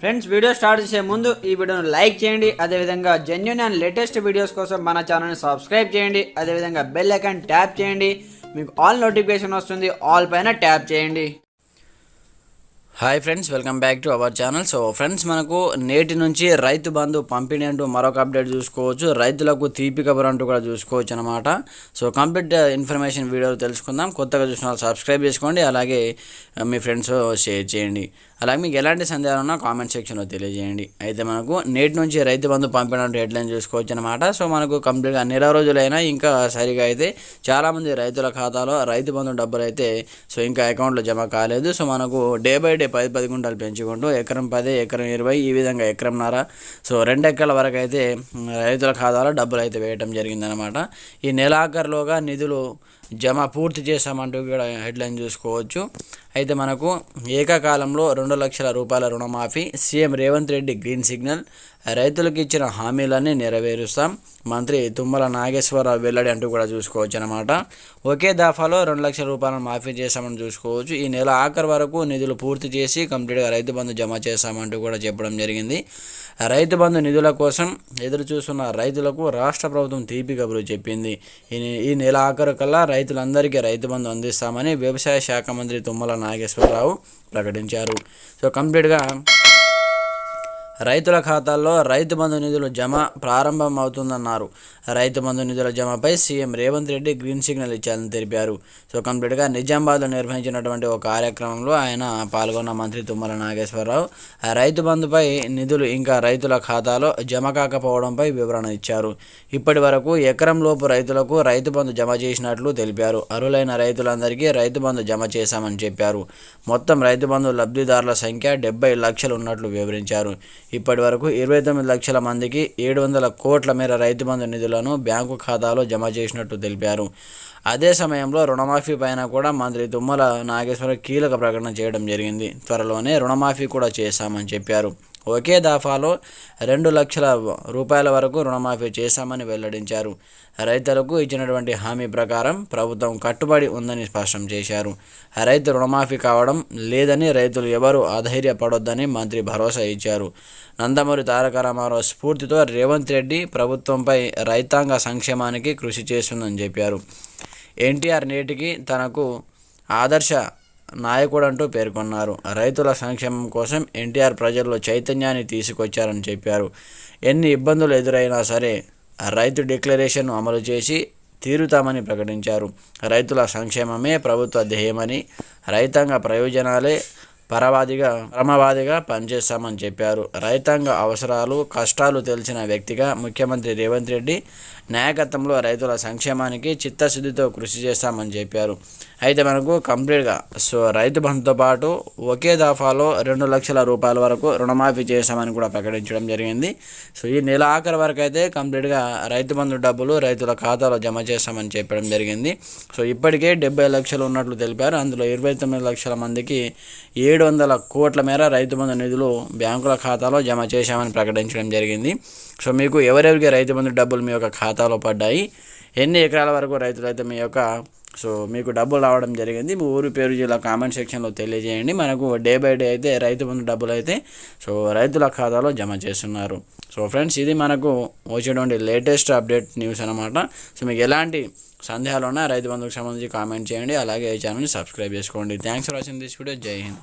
Friends video start చేసే ముందు ఈ వీడియోను లైక్ చేయండి. అదేవిధంగా జెన్యున్ అండ్ లేటెస్ట్ వీడియోస్ కోసం మన ఛానల్ని సబ్స్క్రైబ్ చేయండి. అదేవిధంగా బెల్ ఐకాన్ ట్యాప్ చేయండి. మీకు ఆల్ నోటిఫికేషన్ వస్తుంది. ఆల్ పైన ట్యాప్ చేయండి. Hi friends welcome back to our channel so friends మనకు నేటి నుంచి రైతు బంధు పంపిణీ అంటూ మరొక అప్డేట్ చూసుకోవచ్చు. రైతులకు తీపి కబర్ అంటూ కూడా చూసుకోవచ్చు అనమాట సో కంప్లీట్ ఇన్ఫర్మేషన్ వీడియోలు తెలుసుకుందాం. కొత్తగా చూసిన సబ్స్క్రైబ్ చేసుకోండి. అలాగే uh, మీ ఫ్రెండ్స్ షేర్ uh, చేయండి. అలాగే మీకు ఎలాంటి సందేహాలు ఉన్నా కామెంట్ సెక్షన్లో తెలియజేయండి. అయితే మనకు నేటి నుంచి రైతు బంధు పంపిణీ డెడ్లైన్ చూసుకోవచ్చు అనమాట సో మనకు కంప్లీట్గా నెల రోజులైనా ఇంకా సరిగా అయితే చాలామంది రైతుల ఖాతాలో రైతు బంధు డబ్బులు అయితే సో ఇంకా అకౌంట్లో జమ కాలేదు. సో మనకు డే బై డే పది పది గుంటలు పెంచుకుంటూ ఎకరం పది ఎకరం ఇరవై ఈ విధంగా ఎకరంన్నర. సో రెండు ఎకరాల వరకు అయితే రైతుల ఖాతాలో డబ్బులు అయితే వేయటం జరిగిందనమాట ఈ నెలాఖరులోగా నిధులు జమ పూర్తి చేశామంటూ కూడా హెడ్లైన్ చూసుకోవచ్చు. అయితే మనకు ఏకకాలంలో రెండు లక్షల రూపాయల రుణమాఫీ CM Revanth Reddy green signal రైతులకు ఇచ్చిన హామీలన్నీ నెరవేరుస్తాం. మంత్రి తుమ్మల నాగేశ్వరరావు వెల్లడి అంటూ కూడా చూసుకోవచ్చు అనమాట ఒకే దఫాలో రెండు లక్షల రూపాయలను మాఫీ చేశామని చూసుకోవచ్చు. ఈ నెల ఆఖరి వరకు నిధులు పూర్తి చేసి కంప్లీట్గా రైతు బంధు జమ చేశామంటూ కూడా చెప్పడం జరిగింది. రైతు బంధు నిధుల కోసం ఎదురు చూస్తున్న రైతులకు రాష్ట్ర ప్రభుత్వం తీపి కబురు చెప్పింది. ఈ ఈ నెల ఆఖరు కల్లా రైతులందరికీ రైతు బంధు అందిస్తామని వ్యవసాయ శాఖ మంత్రి తుమ్మల నాగేశ్వరరావు ప్రకటించారు. సో కంప్లీట్గా రైతుల ఖాతాల్లో రైతు బంధు నిధులు జమ ప్రారంభం అవుతుందన్నారు రైతు బంధు నిధుల జమపై CM Revanth Reddy green signal ఇచ్చారని తెలిపారు. సో కంప్లీట్గా నిజామాబాద్లో నిర్వహించినటువంటి ఒక కార్యక్రమంలో ఆయన పాల్గొన్న మంత్రి తుమ్మల నాగేశ్వరరావు ఆ రైతు బంధుపై నిధులు ఇంకా రైతుల ఖాతాలో జమ కాకపోవడంపై వివరణ ఇచ్చారు. ఇప్పటి వరకు ఎకరం లోపు రైతులకు రైతు బంధు జమ చేసినట్లు తెలిపారు. అర్హులైన రైతులందరికీ రైతు బంధు జమ చేశామని చెప్పారు. మొత్తం రైతు బంధు లబ్ధిదారుల సంఖ్య డెబ్బై లక్షలు ఉన్నట్లు వివరించారు. ఇప్పటి వరకు ఇరవై తొమ్మిది లక్షల మందికి ఏడు వందల కోట్ల మేర రైతు బంధు నిధులను బ్యాంకు ఖాతాలో జమ చేసినట్టు తెలిపారు. అదే సమయంలో రుణమాఫీ పైన కూడా మంత్రి తుమ్మల నాగేశ్వర కీలక ప్రకటన చేయడం జరిగింది. త్వరలోనే రుణమాఫీ కూడా చేశామని చెప్పారు. ఒకే దఫాలో రెండు లక్షల రూపాయల వరకు రుణమాఫీ చేశామని వెల్లడించారు. రైతులకు ఇచ్చినటువంటి హామీ ప్రకారం ప్రభుత్వం కట్టుబడి ఉందని స్పష్టం చేశారు. రైతు రుణమాఫీ కావడం లేదని రైతులు ఎవరు అధైర్యపడొద్దని మంత్రి భరోసా ఇచ్చారు. నందమూరి తారక రామారావు స్ఫూర్తితో రేవంత్ రెడ్డి ప్రభుత్వంపై రైతాంగ సంక్షేమానికి కృషి చేస్తుందని చెప్పారు. ఎన్టీఆర్ నేటికి తనకు ఆదర్శ నాయకుడంటూ పేర్కొన్నారు. రైతుల సంక్షేమం కోసం ఎన్టీఆర్ ప్రజల్లో చైతన్యాన్ని తీసుకొచ్చారని చెప్పారు. ఎన్ని ఇబ్బందులు ఎదురైనా సరే రైతు డిక్లరేషన్ అమలు చేసి తీరుతామని ప్రకటించారు. రైతుల సంక్షేమమే ప్రభుత్వ ధ్యేయమని రైతాంగ ప్రయోజనాలే పరవాదిగా పరమవాదిగా పనిచేస్తామని చెప్పారు. రైతాంగ అవసరాలు కష్టాలు తెలిసిన వ్యక్తిగా ముఖ్యమంత్రి రేవంత్ రెడ్డి నాయకత్వంలో రైతుల సంక్షేమానికి చిత్తశుద్ధితో కృషి చేస్తామని చెప్పారు. అయితే మనకు కంప్లీట్గా సో రైతు బంధుతో పాటు ఒకే దఫాలో రెండు లక్షల రూపాయల వరకు రుణమాఫీ చేశామని కూడా ప్రకటించడం జరిగింది. సో ఈ నెల ఆఖరి వరకు అయితే కంప్లీట్గా రైతు బంధు డబ్బులు రైతుల ఖాతాలో జమ చేస్తామని చెప్పడం జరిగింది. సో ఇప్పటికే డెబ్బై లక్షలు ఉన్నట్లు తెలిపారు. అందులో ఇరవై తొమ్మిది లక్షల మందికి ఏడు వందల కోట్ల మేర రైతు బంధు నిధులు బ్యాంకుల ఖాతాలో జమ చేశామని ప్రకటించడం జరిగింది. సో మీకు ఎవరెవరికి రైతు బంధు డబ్బులు మీ యొక్క ఖాతాలో పడ్డాయి? ఎన్ని ఎకరాల వరకు రైతులైతే మీ యొక్క సో మీకు డబ్బులు రావడం జరిగింది? మీ ఊరి పేరు జిల్లా కామెంట్ సెక్షన్లో తెలియజేయండి. మనకు డే బై డే అయితే రైతు బంధు డబ్బులు అయితే సో రైతుల ఖాతాలో జమ చేస్తున్నారు. సో ఫ్రెండ్స్ ఇది మనకు వచ్చేటువంటి లేటెస్ట్ అప్డేట్ న్యూస్ అనమాట సో మీకు ఎలాంటి సందేహాలు ఉన్నా రైతు బంధుకు సంబంధించి కామెంట్ చేయండి. అలాగే ఈ ఛానల్ని సబ్స్క్రైబ్ చేసుకోండి. Thanks for watching this video. Jai Hind.